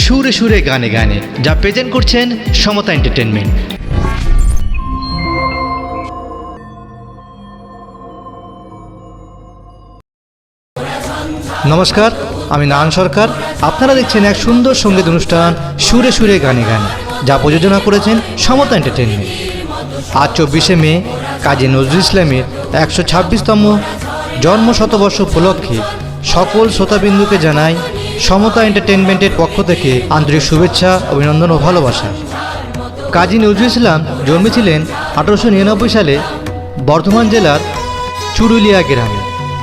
সুরে সুরে গানে গানে, যা প্রেজেন্ট করছেন সমতা এন্টারটেনমেন্ট নমস্কার, আমি নান সরকার। আপনারা দেখছেন এক সুন্দর সংগীত অনুষ্ঠান সুরে সুরে গানে গানে, যা প্রযোজনা করেছেন সমতা এন্টারটেনমেন্ট আজ চব্বিশে মে, কাজী নজরুল ইসলামের একশো ছাব্বিশতম জন্ম শতবর্ষ উপলক্ষে সকল শ্রোতাবিন্দুকে জানাই সমতা এন্টারটেনমেন্টের পক্ষ থেকে আন্তরিক শুভেচ্ছা, অভিনন্দন ও ভালোবাসা। কাজী নজরুল ইসলাম জন্মেছিলেন আঠারোশো নিরানব্বই সালে বর্ধমান জেলার চুরুলিয়া গ্রামে।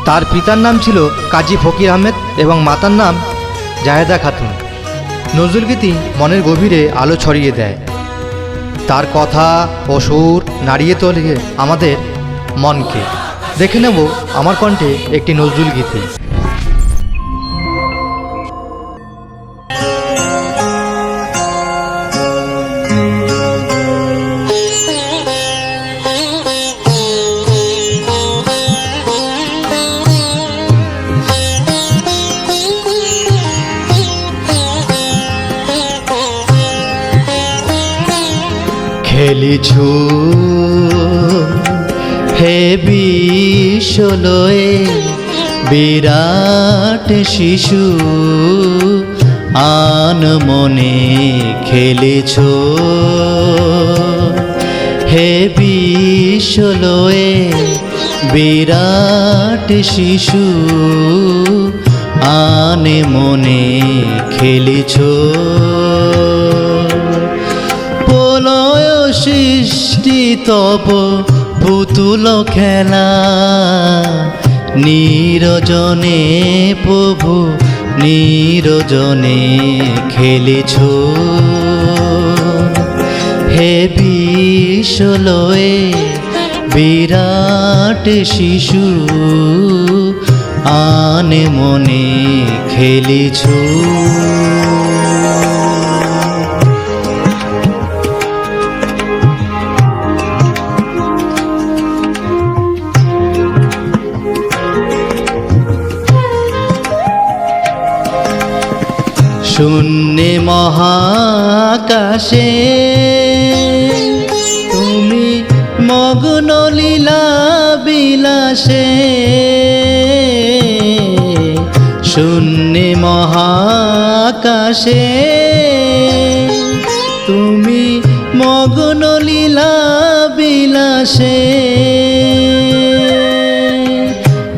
তার পিতার নাম ছিল কাজী ফকির আহমেদ এবং মাতার নাম জাহেদা খাতুন। নজরুল গীতি মনের গভীরে আলো ছড়িয়ে দেয়। তার কথা ও সুর নাড়িয়ে তোলে আমাদের মনকে। দেখে নেব আমার কণ্ঠে একটি নজরুল গীতি। খেলিছু। হে বিশ্বলয়ে বিরাট শিশু, আন মনে খেলেছ। হে বিশ্বলয়ে বিরাট শিশু, আনে মনে খেলেছ। সৃষ্টি তব পুতুল খেলা। নিরজনে প্রভু, নিরজনে খেলেছ। হে বিশ্বলয়ে বিরাট শিশু, আনে মনে খেলেছ। মহাকাশে। তুমি মগ্ন লীলা বিলাসে শূন্যে মহাকাশে। তুমি মগ্ন লীলা বিলাসে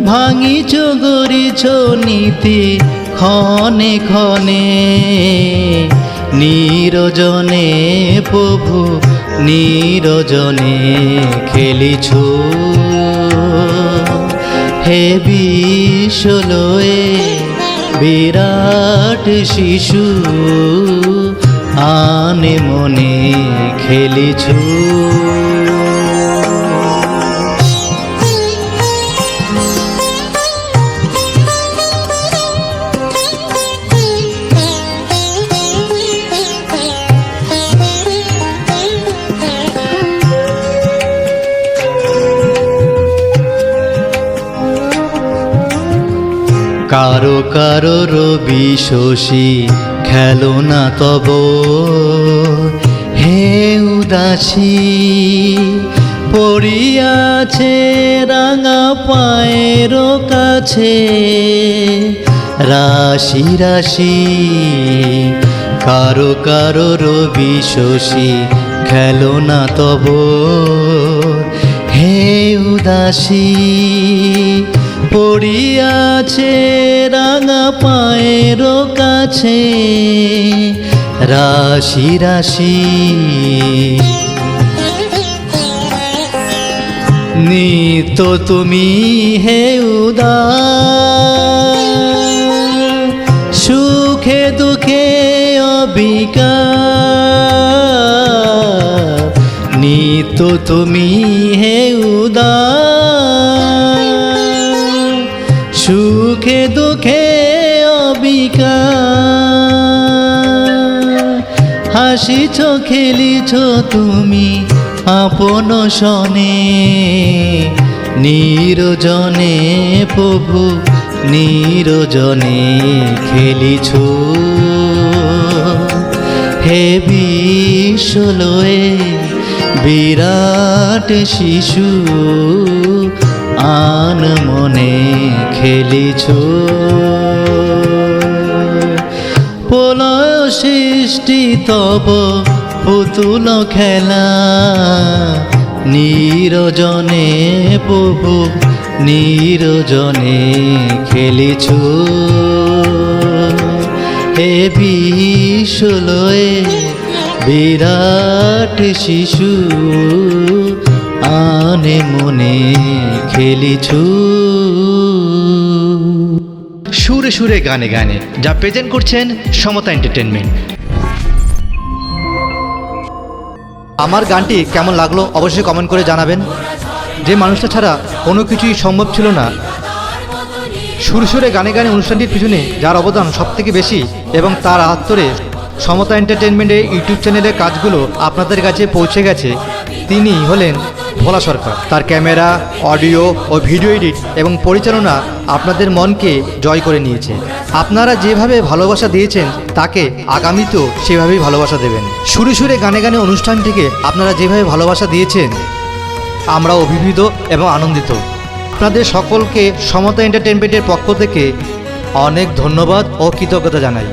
ভাঙিছ গরিছ নীতি ক্ষণে ক্ষণে নিরজনে প্রভু নিরজনে খেলিছ। হে বিশ্বলয়ে বিরাট শিশু আনে মনে খেলিছু। কারও কারও রবি শশী খেলো না তব। হে উদাসী, পড়িয়াছে রাঙা পায়ের কাছে, রাশি রাশি, কারও কারও রবি শশী খেলো না তব। হে উদাসী পড়িয়াছে রাঙা পায়ের কাছে। রাশি রাশি। নিত তুমি হে উদা সুখে দুঃখে অবিকা নিত তুমি হে উদা সুখে দুঃখে অবিকা হাসিছ খেলিছ তুমি আপন শনে। নিরজনে প্রভু, নিরজনে খেলিছ। হে বিশ্বলয়ে বিরাট শিশু আন মনে খেলিছ। প্রলয় সৃষ্টি তব পুতুল খেলা, নিরজনে প্রভু নিরজনে খেলিছ। হে বিশ্বলয়ে বিরাট শিশু আনে মনে খেলিছু। সুরে সুরে গানে গানে যা প্রেজেন্ট করছেন সমতা এন্টারটেনমেন্ট আমার গানটি কেমন লাগল অবশ্যই কমেন্ট করে জানাবেন। যে মানুষটা ছাড়া কোনো কিছুই সম্ভব ছিল না। সুর সুরে গানে গানে অনুষ্ঠানটির পিছনে যার অবদান সবথেকে বেশি এবং তার হাত ধরে সমতা এন্টারটেনমেন্টের ইউটিউব চ্যানেলের কাজগুলো আপনাদের কাছে পৌঁছে গেছে, তিনি হলেন ভোলা সরকার। তার ক্যামেরা, অডিও ও ভিডিও এডিট এবং পরিচালনা আপনাদের মনকে জয় করে নিয়েছে। আপনারা যেভাবে ভালোবাসা দিয়েছেন, তাকে আগামীতেও সেভাবেই ভালোবাসা দেবেন। সুরে সুরে গানে গানে অনুষ্ঠান থেকে আপনারা যেভাবে ভালোবাসা দিয়েছেন আমরা অভিভূত এবং আনন্দিত। আপনাদের সকলকে সমতা এন্টারটেনমেন্টের পক্ষ থেকে অনেক ধন্যবাদ ও কৃতজ্ঞতা জানাই।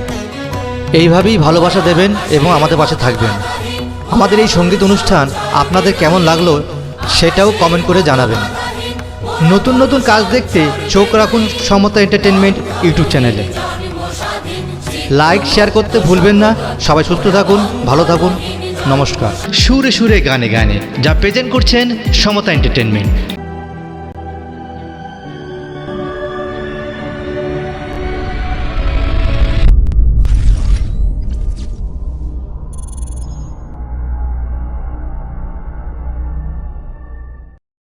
এইভাবেই ভালোবাসা দেবেন এবং আমাদের পাশে থাকবেন। আমাদের এই সংগীত অনুষ্ঠান আপনাদের কেমন লাগল সেটাও কমেন্ট করে জানাবেন। নতুন নতুন কাজ দেখতে চোখ রাখুন সমতা এন্টারটেনমেন্ট ইউটিউব চ্যানেলে লাইক শেয়ার করতে ভুলবেন না। সবাই সুস্থ থাকুন, ভালো থাকুন। নমস্কার। সুরে সুরে গানে গানে, যা প্রেজেন্ট করছেন সমতা এন্টারটেনমেন্ট